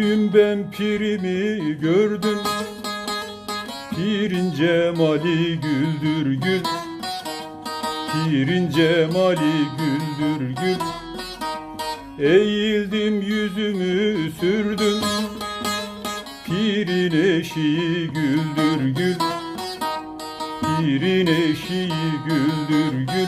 Gördüm ben pirimi gördüm Pirin cemali güldür gül. Pirin cemali güldür gül. Eğildim yüzümü sürdüm. Pirin eşiği güldür gül. Pirin eşiği güldür gül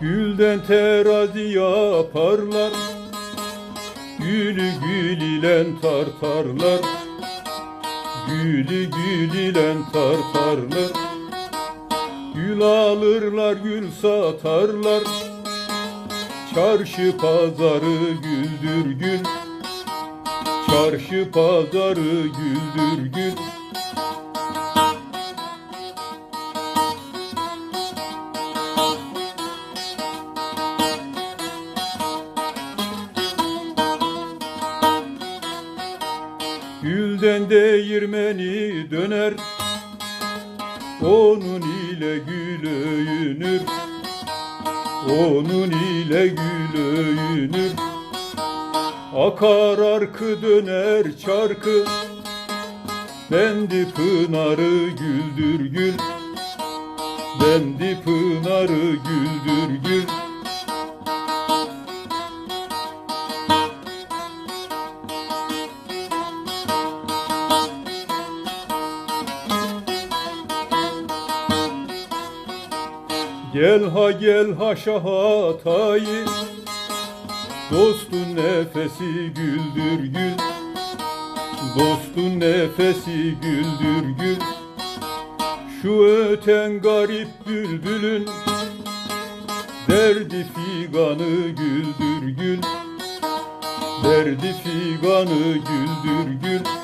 Gülden terazi yaparlar Gülü gül ile tartarlar. Gülü gül ile tartarlar Gül alırlar gül satarlar. Çarşı pazarı güldür gül Çarşı pazarı güldür gül Gülden değirmeni döner. Onun ile gül Onun ile gül Akar arkı döner çarkı. Bendi pınarı güldür gül. Bendi pınarı güldür gül Gel ha gel ha şahatayı. Dostun nefesi güldür gül. Dostun nefesi güldür gül. Şu öten garip bülbülün Derdi figanı güldür gül. Derdi figanı güldür gül